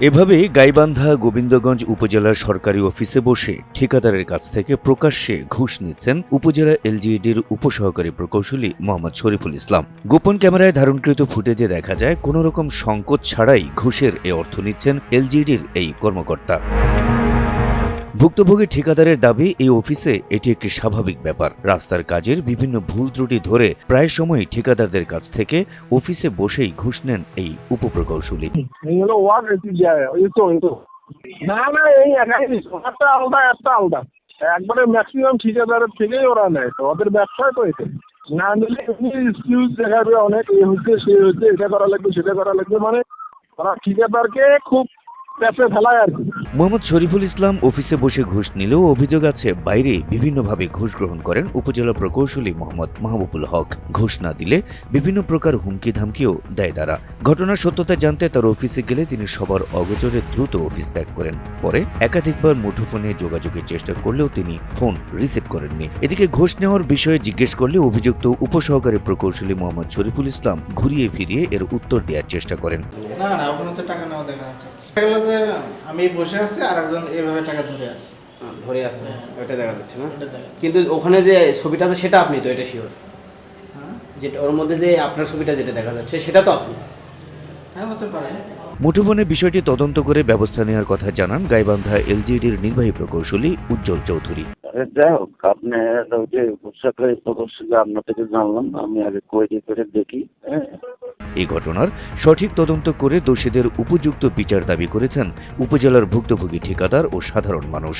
এভাবে গাইবান্ধা গোবিন্দগঞ্জ উপজেলার সরকারি অফিসে বসে ঠিকাদারের কাছ থেকে প্রকাশ্যে ঘুষ নিচ্ছেন উপজেলা এলজিইডির উপসহকারী প্রকৌশলী মোহাম্মদ শরীফুল ইসলাম। গোপন ক্যামেরায় ধারণকৃত ফুটেজে দেখা যায়, কোনো রকম সংকোচ ছাড়াই ঘুষের এ অর্থ নিচ্ছেন এলজিইডির এই কর্মকর্তা। ভুক্তভোগী ঠিকাদারের দাবি, এই অফিসে এটি একটি স্বাভাবিক ব্যাপার। রাস্তার কাজের বিভিন্ন ভুল ত্রুটি ধরে প্রায় সময়ই ঠিকাদারদের কাছ থেকে অফিসে বসেই ঘুষ নেন এই উপপ্রকৌশলী। না না, এই একটা আলাদা একটা আলাদা। একবারে ম্যাক্সিমাম ঠিকাদারের থেকেই ওরা নেয়, তো ওদের ব্যবসায় তো এতে না নিলে এমনি এক্সকিউজ দেখাবে, অনেক এ হচ্ছে, সে হচ্ছে, এটা করা লাগবে, সেটা করা লাগবে মানে ওরা ঠিকাদারকে খুব প্যাসে ফেলায় আর কি। মোহাম্মদ শরীফুল ইসলাম অফিসে বসে ঘুষ নিলেও অভিযোগ আছে বাইরে বিভিন্নভাবে ঘুষ গ্রহণ করেন উপজেলা প্রকৌশলী মোহাম্মদ মাহবুবুল হক। ঘুষ না দিলে বিভিন্ন প্রকার হুমকি ধামকিও দেয় তারা। ঘটনার সত্যতা জানতে তার অফিসে গেলে তিনি সবার অগোচরে দ্রুত অফিস ত্যাগ করেন। পরে একাধিকবার মুঠোফোনে যোগাযোগের চেষ্টা করলেও তিনি ফোন রিসিভ করেননি। এদিকে ঘুষ নেওয়ার বিষয়ে জিজ্ঞেস করলে অভিযুক্ত উপসহকারী প্রকৌশলী মোহাম্মদ শরীফুল ইসলাম ঘুরিয়ে ফিরিয়ে এর উত্তর দেওয়ার চেষ্টা করেন। না না ওখানে তো টাকা নেওয়া দেখা যাচ্ছে। যে আমি বসে আছি আর একজন এইভাবে টাকা ধরে আছে। ধরে আছে। ওইটা দেখা যাচ্ছে না? কিন্তু ওখানে যে ছবিটা আছে সেটা আপনি তো এটা শিওর হ্যাঁ। যেটা ওর মধ্যে যে আপনার ছবিটা যেটা দেখা যাচ্ছে সেটা তো আপনি? হ্যাঁ হতে পারে। মুঠোফোনে বিষয়টি তদন্ত করে ব্যবস্থা নেওয়ার কথা জানান গাইবান্ধা এলজিডির নির্বাহী প্রকৌশলী উজ্জ্বল চৌধুরী। যাই হোক আপনি যে সরকারি প্রকৌশলী আপনার থেকে জানলাম আমি আগে কইরি করে দেখি হ্যাঁ। এই ঘটনার সঠিক তদন্ত করে দোষীদের উপযুক্ত বিচার দাবি করেছেন উপজেলার ভুক্তভোগী ঠিকাদার ও সাধারণ মানুষ।